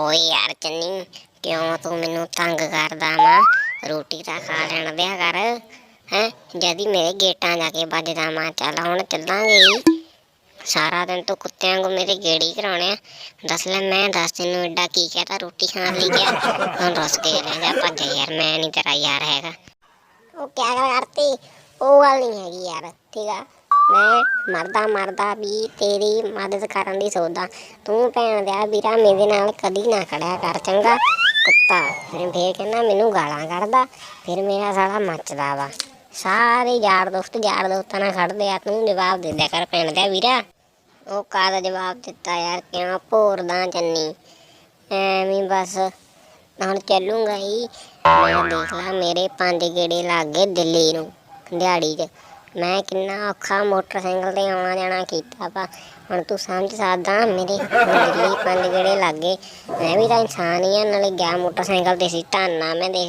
ਓਏ ਯਾਰ ਚੰਨੀ, ਕਿਉਂ ਤੂੰ ਮੈਨੂੰ ਤੰਗ ਕਰਦਾ ਮਾਂ ਰੋਟੀ ਤਾਂ ਖਾ ਲੈਣ ਦਿਆ ਕਰ, ਹੈ? ਜਦੀ ਮੇਰੇ ਗੇਟਾਂ ਜਾ ਕੇ ਵੱਜਦਾ ਮਾਂ ਚੱਲ ਹੁਣ ਚੱਲਾਂਗੇ ਸਾਰਾ ਦਿਨ ਤੂੰ ਕੁੱਤਿਆਂ ਵਾਂਗੂ ਮੇਰੇ ਗੇੜੀ ਕਰਾਉਣੇ ਆ ਦੱਸ ਲੈ, ਮੈਂ ਦੱਸ ਤੈਨੂੰ ਐਡਾ ਕੀ ਕਹਤਾ, ਰੋਟੀ ਖਾਣ ਲਈ ਗਿਆ ਹੁਣ ਰੁੱਸ ਕੇ ਲੈ ਜਾ ਭੱਜ ਯਾਰ, ਮੈਂ ਨਹੀਂ ਤੇਰਾ ਯਾਰ ਹੈਗਾ। ਉਹ ਕਿਆ ਗੱਲ ਕਰਤੀ? ਉਹ ਗੱਲ ਹੈਗੀ ਯਾਰ, ਠੀਕ ਆ? ਮੈਂ ਮਰਦਾ ਮਰਦਾ ਵੀ ਤੇਰੀ ਮਦਦ ਕਰਨ ਦੀ ਸੋਚਦਾ। ਤੂੰ ਭੈਣ ਦਿਆ ਵੀਰਾ ਮੇਰੇ ਨਾਲ ਕਦੀ ਨਾ ਖੜਿਆ ਕਰ ਚੰਗਾ। ਕੁੱਤਾ, ਫੇਰ ਕਹਿੰਦਾ ਮੈਨੂੰ ਗਾਲਾਂ ਕੱਢਦਾ, ਫਿਰ ਮੇਰਾ ਸਾਲਾ ਮੱਚਦਾ ਵਾ। ਸਾਰੇ ਯਾਰ ਦੋਸਤ ਯਾਰ ਦੋਸਤਾਂ ਨਾਲ ਖੜਦੇ ਆ, ਤੂੰ ਜਵਾਬ ਦੇ ਦਿਆ ਕਰ ਭੈਣ ਦਿਆ ਵੀਰਾ। ਉਹ ਕਾਹਦਾ ਜਵਾਬ ਦਿੱਤਾ ਯਾਰ, ਕਿਉਂ ਭੋਰਦਾ ਚੰਨੀ। ਐਵੇਂ ਬਸ, ਹੁਣ ਚੱਲੂਗਾ ਹੀ। ਮੈਂ ਦੇਖ ਲਾ ਮੇਰੇ ਪੰਜ ਗੇੜੇ ਲੱਗ ਗਏ ਦਿੱਲੀ ਨੂੰ, ਦਿਹਾੜੀ 'ਚ। ਮੈਂ ਕਿੰਨਾ ਔਖਾ ਮੋਟਰਸਾਈਕਲ ਤੇ ਆਉਣਾ ਜਾਣਾ ਕੀਤਾ ਵਾ। ਹੁਣ ਤੂੰ ਸਮਝ ਸਕਦਾ ਮੇਰੇ ਦਿੱਲੀ ਪੰਜ ਗੇੜੇ ਲੱਗ ਮੈਂ ਵੀ ਤਾਂ ਇਨਸਾਨ ਹੀ ਆ, ਨਾਲੇ ਗਿਆ ਮੋਟਰਸਾਈਕਲ ਤੇ ਸੀ, ਧੰਨਾ ਮੈਂ ਦੇਖ